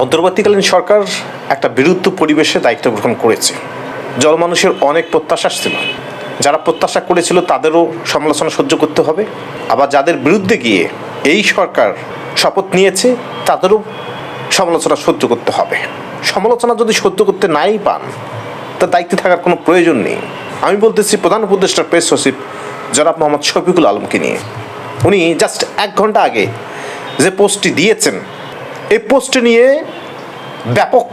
অন্তর্বর্তীকালীন সরকার একটা বিরুদ্ধ পরিবেশে দায়িত্ব গ্রহণ করেছে। জনমানুষের অনেক প্রত্যাশা ছিল। যারা প্রত্যাশা করেছিল তাদেরও সমালোচনা সহ্য করতে হবে। আবার যাদের বিরুদ্ধে গিয়ে এই সরকার শপথ নিয়েছে, তাদেরও সমালোচনা সহ্য করতে হবে। সমালোচনা যদি সহ্য করতে নাই পান তা দায়িত্বে থাকার কোনো প্রয়োজন নেই। আমি বলতেছি প্রধান উপদেষ্টার প্রেস সচিব জনাব মোহাম্মদ শফিকুল আলমকে নিয়ে। উনি জাস্ট এক ঘণ্টা আগে যে পোস্টটি দিয়েছেন এই পোস্ট নিয়ে ব্যাপক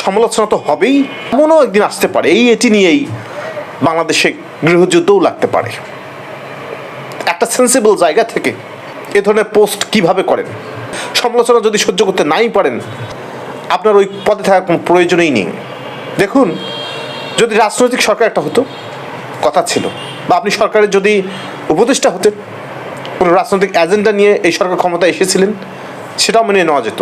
সমালোচনা তো হবেই, এমনও একদিন আসতে পারে। এই এটি নিয়েই বাংলাদেশে গৃহযুদ্ধও লাগতে পারে। একটা সেন্সিবল জায়গা থেকে এ ধরনের পোস্ট কীভাবে করেন? সমালোচনা যদি সহ্য করতে নাই পারেন, আপনার ওই পদে থাকার কোনো প্রয়োজনই নেই। দেখুন, যদি রাজনৈতিক সরকার একটা হতো, কথা ছিল, বা আপনি সরকারের যদি উপদেষ্টা হতেন, কোনো রাজনৈতিক এজেন্ডা নিয়ে এই সরকার ক্ষমতা এসেছিলেন সেটাও মেনে নেওয়া যেত।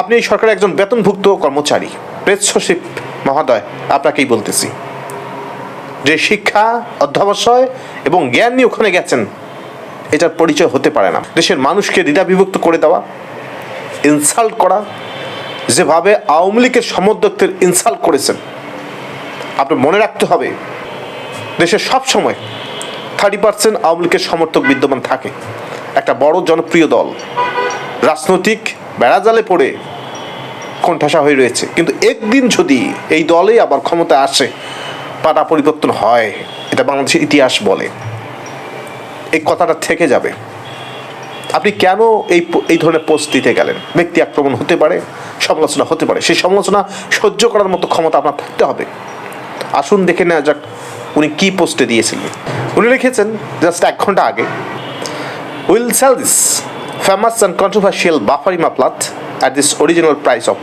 আপনি এই সরকারের একজন বেতনভুক্ত কর্মচারী প্রেস সচিব মহোদয়, আপনাকেই বলতেছি। যে শিক্ষা, অধ্যবসায় এবং জ্ঞান নিয়ে ওখানে গেছেন, এটার পরিচয় হতে পারে না। দেশের মানুষকে দ্বিধা বিভক্ত করে দেওয়া ইনসাল্ট করা, যেভাবে আওয়ামী লীগের সমর্থকদের ইনসাল্ট করেছেন, আপনার মনে রাখতে হবে দেশের সব সময় থার্টি পার্সেন্ট আওয়ামী লীগের সমর্থক বিদ্যমান থাকে। একটা বড় জনপ্রিয় দল। রাজনৈতিক বেড়াজালে পড়ে কোণঠাসা হয়ে রয়েছে। কিন্তু একদিন যদি এই দলে আবার ক্ষমতা আসে, পাটা পরিবর্তন হয়, এটা বাংলাদেশের ইতিহাস বলে। এই কথাটা থেকে যাবে। আপনি কেন এই এই ধরনের পোস্ট দিতে গেলেন? ব্যক্তি আক্রমণ হতে পারে, সমালোচনা হতে পারে। সেই সমালোচনা সহ্য করার মতো ক্ষমতা আপনার থাকতে হবে। আসুন দেখে নেওয়া যাক উনি কী পোস্টে দিয়েছিলেন। উনি লিখেছেন, জাস্ট এক ঘণ্টা আগে, will sell this. Plath at this original price of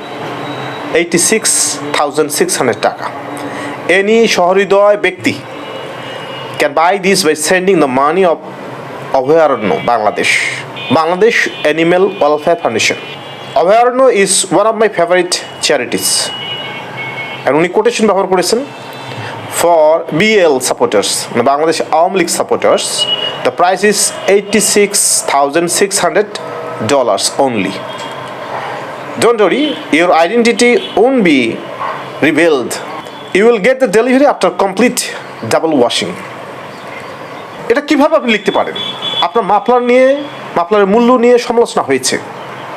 eighty six thousand six hundred টাকা এনি সহৃদয় ব্যক্তি can buy this by sending the money of Obhoyaronno Bangladesh Bangladesh animal welfare foundation Obhoyaronno is one of my favourite charities আর উনি quotation ব্যবহার করেছেন for BL supporters মানে Bangladesh Awami League supporters thousand six hundred dollars only Don't worry, your identity won't be revealed. You will get the delivery after complete double washing. এটা কীভাবে আপনি লিখতে পারেন? আপনার মাফলার নিয়ে মাফলারের মূল্য নিয়ে সমালোচনা হয়েছে।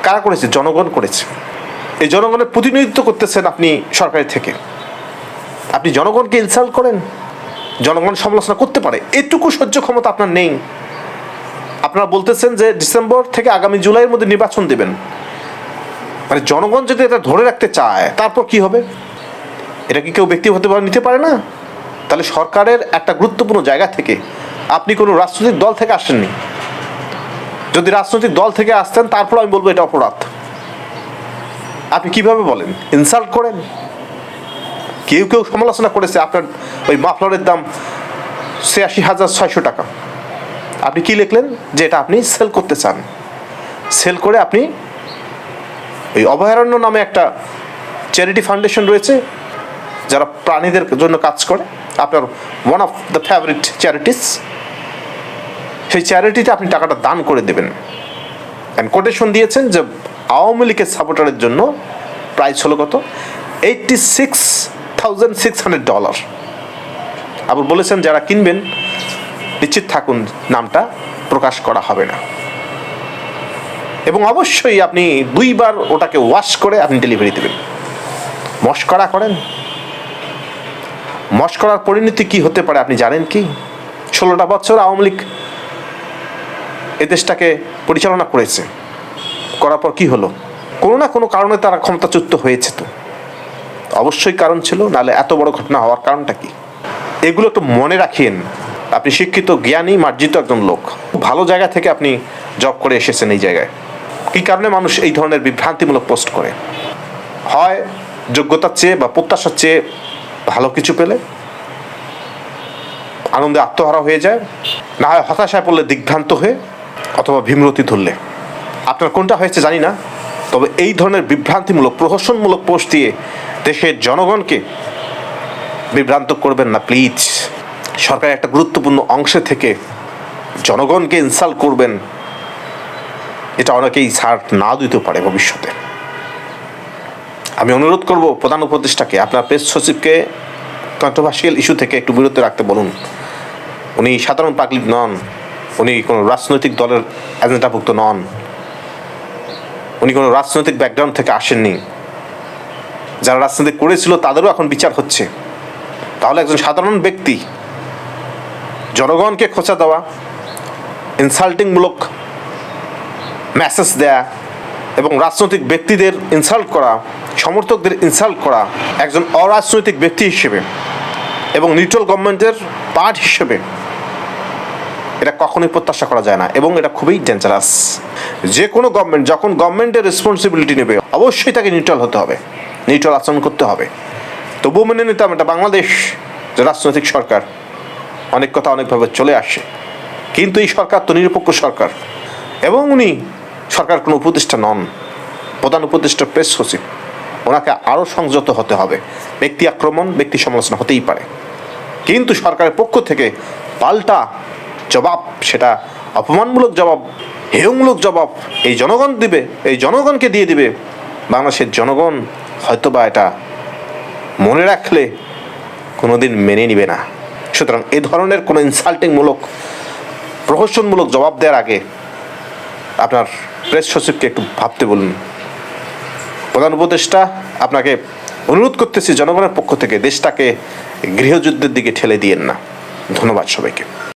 কারা করেছে? জনগণ করেছে। এই জনগণের প্রতিনিধিত্ব করতেছেন আপনি সরকারের থেকে। আপনি জনগণকে ইনসাল্ট করেন? জনগণ সমালোচনা করতে পারে। এটুকু সহ্য ক্ষমতা আপনার নেই। আপনারা বলতেছেন যে ডিসেম্বর থেকে আগামী জুলাইয়ের মধ্যে নির্বাচন দেবেন। মানে জনগণ যদি এটা ধরে রাখতে চায়, তারপর কি হবে? এটা কি কেউ ব্যক্তিগতভাবে নিতে পারে না? তাহলে সরকারের একটা গুরুত্বপূর্ণ জায়গা থেকে আপনি কোনো রাজনৈতিক দল থেকে আসেননি। যদি রাজনৈতিক দল থেকে আসতেন, তারপর আমি বলব এটা অপরাধ। আপনি কীভাবে বলেন? ইনসাল্ট করেন। কেউ কেউ সমালোচনা করেছে আপনার ওই মাফলারের দাম ছিয়াশি হাজার ছয়শো টাকা। আপনি কি লিখলেন? যে এটা আপনি সেল করতে চান। সেল করে আপনি ওই অভয়ারণ্য নামে একটা চ্যারিটি ফাউন্ডেশন রয়েছে, যারা প্রাণীদের জন্য কাজ করে। আপনার one of the favourite charities সেই চ্যারিটিতে আপনি টাকাটা দান করে দেবেন। অ্যান্ড কোটেশন দিয়েছেন যে আওয়ামী লীগের সাপোর্টারের জন্য প্রাইস হলো কত? Eighty six thousand six hundred dollar আবার বলেছেন, যারা কিনবেন, নিশ্চিত থাকুন, নামটা প্রকাশ করা হবে না। এবং অবশ্যই আপনি দুইবার ওটাকে ওয়াশ করে আপনি ডেলিভারি দেবেন। মস্করা করেন। মস্করার পরিণতি কি হতে পারে আপনি জানেন কি? ষোলোটা বছর আওয়ামী লীগ এ দেশটাকে পরিচালনা করেছে। করার পর কি হলো? কোনো না কোনো কারণে তারা ক্ষমতাচ্যুত হয়েছে তো। অবশ্যই কারণ ছিল নাহলে এত বড় ঘটনা হওয়ার কারণটা কি? এগুলো একটু মনে রাখেন আপনি শিক্ষিত, জ্ঞানী, মার্জিত একজন লোক। ভালো জায়গা থেকে আপনি জব করে এসেছেন এই জায়গায়। কী কারণে মানুষ এই ধরনের বিভ্রান্তিমূলক পোস্ট করে? হয় যোগ্যতার চেয়ে বা প্রত্যাশার চেয়ে ভালো কিছু পেলে? আনন্দে আত্মহারা হয়ে যায়? না হয় হতাশায় পড়লে দিগ্ভ্রান্ত হয়ে অথবা ভীমরতি ধরলে? আপনার কোনটা হয়েছে জানি না। তবে এই ধরনের বিভ্রান্তিমূলক, প্রহসনমূলক পোস্ট দিয়ে দেশের জনগণকে বিভ্রান্ত করবেন না প্লিজ সরকার একটা গুরুত্বপূর্ণ অংশে থেকে জনগণকে ইনসাল্ট করবেন। এটা অনেকেই ছাড় না দিতে পারে ভবিষ্যতে। আমি অনুরোধ করব প্রধান উপদেষ্টাকে, আপনার প্রেস সচিবকে কন্ট্রোভার্সিয়াল ইস্যু থেকে একটু বিরত রাখতে বলুন। উনি সাধারণ পাবলিক নন, উনি কোনো রাজনৈতিক দলের এজেন্ডাভুক্ত নন। উনি কোনো রাজনৈতিক ব্যাকগ্রাউন্ড থেকে আসেননি। যারা রাজনীতি করেছিল, তাদেরও এখন বিচার হচ্ছে। তাহলে একজন সাধারণ ব্যক্তি জনগণকে খোঁচা দেওয়া ইনসাল্টিংমূলক মেসেজ দেয়া এবং রাজনৈতিক ব্যক্তিদের ইনসাল্ট করা, সমর্থকদের ইনসাল্ট করা একজন অরাজনৈতিক ব্যক্তি হিসেবে এবং নিউট্রাল গভর্নমেন্টের পার্ট হিসেবে এটা কখনোই প্রত্যাশা করা যায় না এবং এটা খুবই ডেঞ্জারাস যে কোনো গভর্নমেন্ট যখন গভর্নমেন্টের রেসপন্সিবিলিটি নেবে, অবশ্যই তাকে নিউট্রাল হতে হবে। নিউট্রাল আচরণ করতে হবে। তবুও মেনে নিতাম এটা বাংলাদেশ, যে রাজনৈতিক সরকার, অনেক কথা অনেকভাবে চলে আসে। কিন্তু এই সরকার তো নিরপেক্ষ সরকার এবং উনি সরকার কোনো উপদেষ্টা নন। প্রধান উপদেষ্টা প্রেস সচিব। ওনাকে আরও সংযত হতে হবে। ব্যক্তি আক্রমণ, ব্যক্তি সমালোচনা হতেই পারে। কিন্তু সরকারের পক্ষ থেকে পাল্টা জবাব, সেটা অপমানমূলক জবাব, হেয়মূলক জবাব এই জনগণ দিবে, এই জনগণকে দিয়ে দিবে। বাংলাদেশের জনগণ হয়তোবা এটা মনে রাখলে কোনোদিন মেনে নিবে না। সুতরাং এ ধরনের কোনো ইনসাল্টিংমূলক প্রহসনমূলক জবাব দেওয়ার আগে আপনার প্রেস সচিবকে একটু ভাবতে বলুন। প্রধান উপদেষ্টা, আপনাকে অনুরোধ করতেছি জনগণের পক্ষ থেকে দেশটাকে গৃহযুদ্ধের দিকে ঠেলে দিয়েন না। ধন্যবাদ সবাইকে।